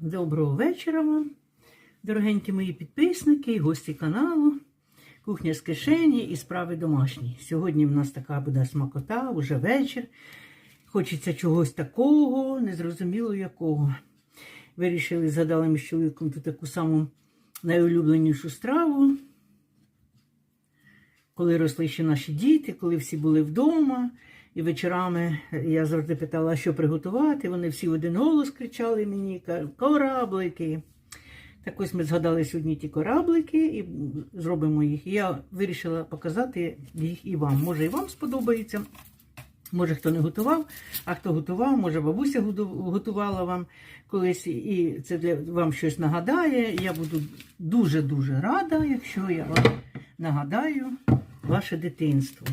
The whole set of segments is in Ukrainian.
Доброго вечора вам, дорогенькі мої підписники гості каналу. Кухня з кишені і справи домашні. Сьогодні в нас така буде смакота, вже вечір. Хочеться чогось такого, незрозуміло якого. Вирішили, згадали ми з чоловіком ту таку саму найулюбленішу страву. Коли росли ще наші діти, коли всі були вдома, і вечорами я завжди питала, що приготувати. Вони всі в один голос кричали мені кораблики. Так ось ми згадали сьогодні ті кораблики і зробимо їх. Я вирішила показати їх і вам. Може, і вам сподобається. Може, хто не готував, а хто готував, може, бабуся готувала вам колись, і це для вам щось нагадає. Я буду дуже-дуже рада, якщо я вам нагадаю ваше дитинство.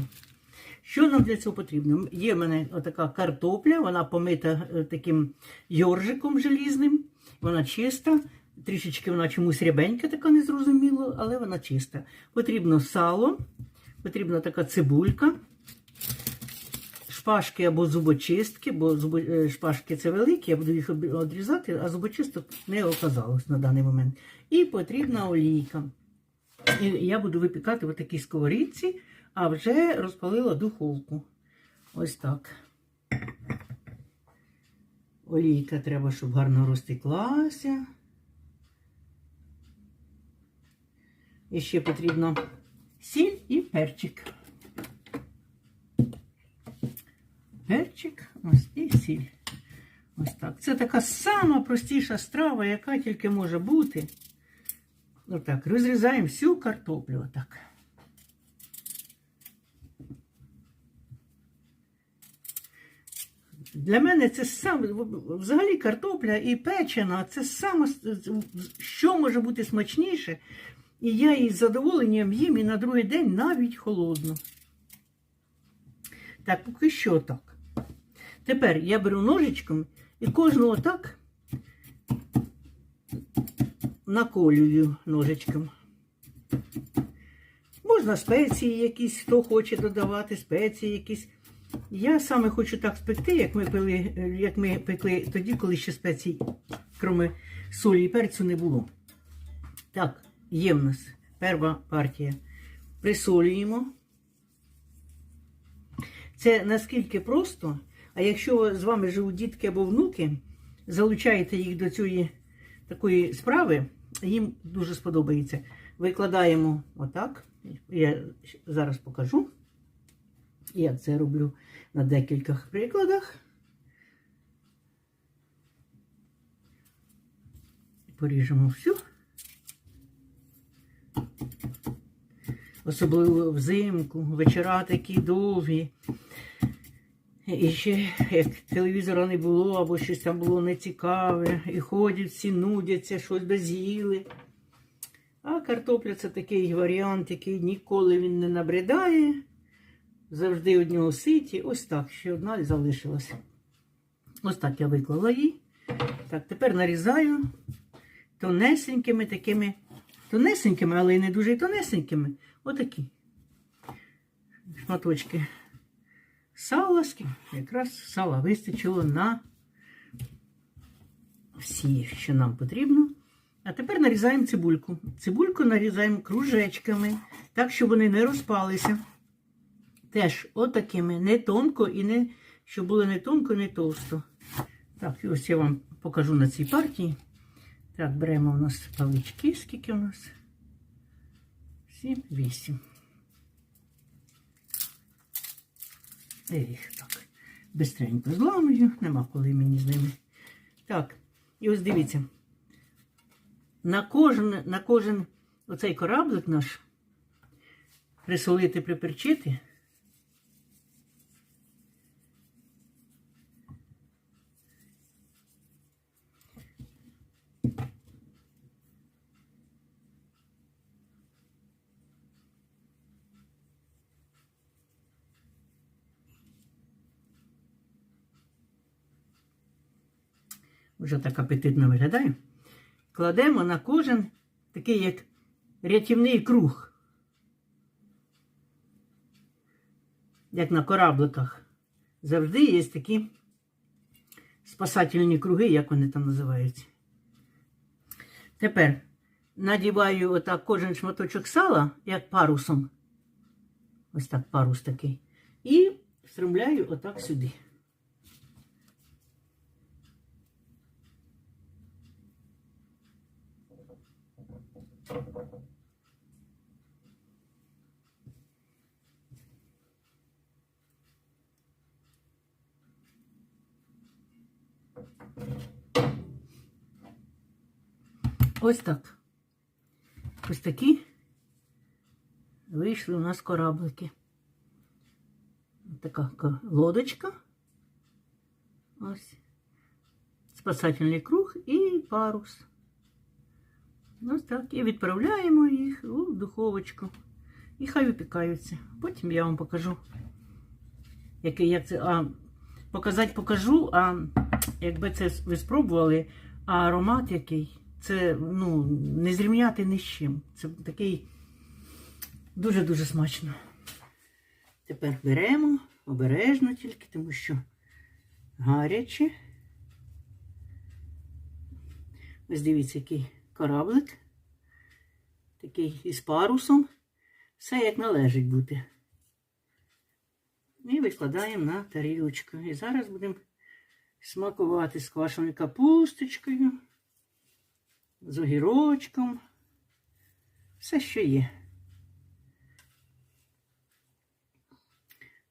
Що нам для цього потрібно? Є в мене отака картопля, вона помита е, таким йоржиком желізним, вона чиста. Трішечки вона чомусь рябенька, така незрозуміло, але вона чиста. Потрібно сало, потрібна така цибулька, шпажки або зубочистки, бо е, шпажки це великі, я буду їх одрізати, а зубочисток не оказалось на даний момент. І потрібна олійка. І я буду випікати в такій сковорідці, а вже розпалила духовку. Ось так. Олійка треба, щоб гарно розтеклася. І ще потрібно сіль і перчик. Перчик, ось і сіль. Ось так. Це така сама простіша страва, яка тільки може бути. Отак, розрізаємо всю картоплю. Отак. Для мене це саме, взагалі картопля і печена, це саме, що може бути смачніше. І я її з задоволенням їм і на другий день навіть холодно. Так, поки що так. Тепер я беру ножичком і кожну отак наколюю ножичком. Можна спеції якісь, хто хоче додавати, спеції якісь. Я саме хочу так спекти, як ми пили, як ми пекли тоді, коли ще спецій, крім солі і перцю, не було. Так, є в нас перша партія. Присолюємо. Це наскільки просто, а якщо з вами живуть дітки або внуки, залучаєте їх до цієї такої справи, їм дуже сподобається. Викладаємо отак. Я зараз покажу. Я це роблю на декількох прикладах. Поріжемо всю. Особливо взимку, вечора такі довгі. І ще як телевізора не було, або щось там було нецікаве, і ходять всі нудяться, щось доз'їли. А картопля це такий варіант, який ніколи він не набридає. Завжди од нього ситі. Ось так, ще одна і залишилася. Ось так я виклала її. Так, тепер нарізаю тонесенькими такими, тонесенькими, але й не дуже тонесенькими. Отакі шматочки сала, якраз сала вистачило на всі, що нам потрібно. А тепер нарізаємо цибульку. Цибульку нарізаємо кружечками, так, щоб вони не розпалися. Теж отакими, не тонко і не, щоб було не тонко, не товсто. Так, і ось я вам покажу на цій партії. Так, беремо у нас палички, скільки у нас? Сім, вісім. Їх так бистренько зламую, нема коли мені з ними. Так, і ось дивіться. На кожен, на кожен оцей кораблик наш присолити, приперчити. Вже так апетитно виглядає. Кладемо на кожен такий як рятівний круг. Як на корабликах. Завжди є такі спасательні круги, як вони там називаються. Тепер надіваю отак кожен шматочок сала, як парусом. Ось так парус такий. І встромляю отак сюди. Ось так. Ось такі вийшли у нас кораблики. Така лодочка. Ось. Спасательний круг і парус. Ось так. І відправляємо їх у духовочку. І хай випікаються. Потім я вам покажу. Який, як це, а, показати покажу, а якби це ви спробували, а аромат який, це ну, не зрівняти ні з чим. Це такий дуже-дуже смачно. Тепер беремо обережно тільки, тому що гаряче. Ось дивіться, який кораблик. Такий із парусом. Все як належить бути. І викладаємо на тарілочку. І зараз будемо смакувати з квашеною капусточкою, з огірочком. Все, що є.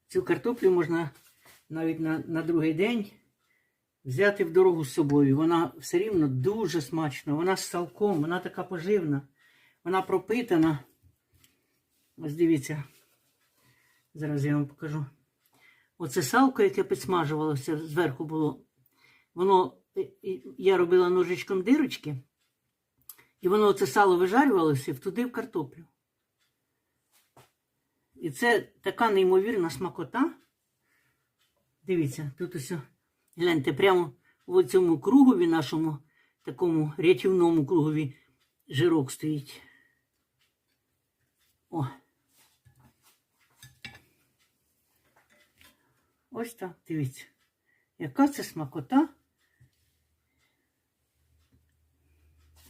Цю картоплю можна навіть на, на другий день взяти в дорогу з собою. Вона все рівно дуже смачна. Вона з салком, вона така поживна, вона пропитана. Ось дивіться. Зараз я вам покажу. Оце салко, яке підсмажувалося, зверху було. Воно, я робила ножичком дирочки, і воно оце сало вижарювалося туди в картоплю. І це така неймовірна смакота. Дивіться, тут ось, гляньте, прямо в цьому кругові нашому, такому рятівному кругові, жирок стоїть. О. Ось так, дивіться. Яка це смакота?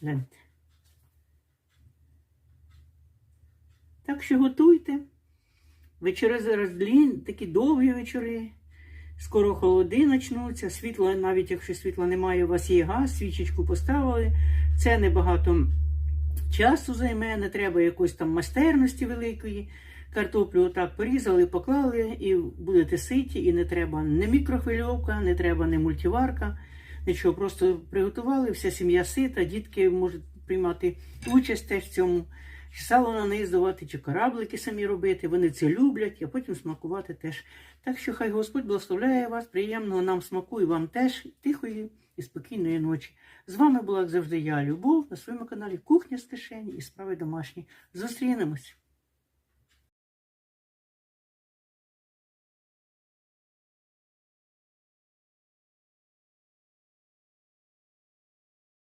Гляньте. Так що готуйте. Вечори зараз длін, такі довгі вечори. Скоро холоди почнуться. Світло, навіть якщо світла немає, у вас є газ, свічечку поставили. Це небагато часу займе, не треба якоїсь там майстерності великої. Картоплю отак порізали, поклали і будете ситі, і не треба ні мікрохвильовка, не треба ні мультиварка. Нічого, просто приготували, вся сім'я сита, дітки можуть приймати участь теж в цьому. Сало на неї здавати, чи кораблики самі робити. Вони це люблять, а потім смакувати теж. Так що хай Господь благословляє вас, приємного нам смаку і вам теж тихої і спокійної ночі. З вами була, як завжди, я, Любов, на своєму каналі Кухня з кишені і справи домашні. Зустрінемось!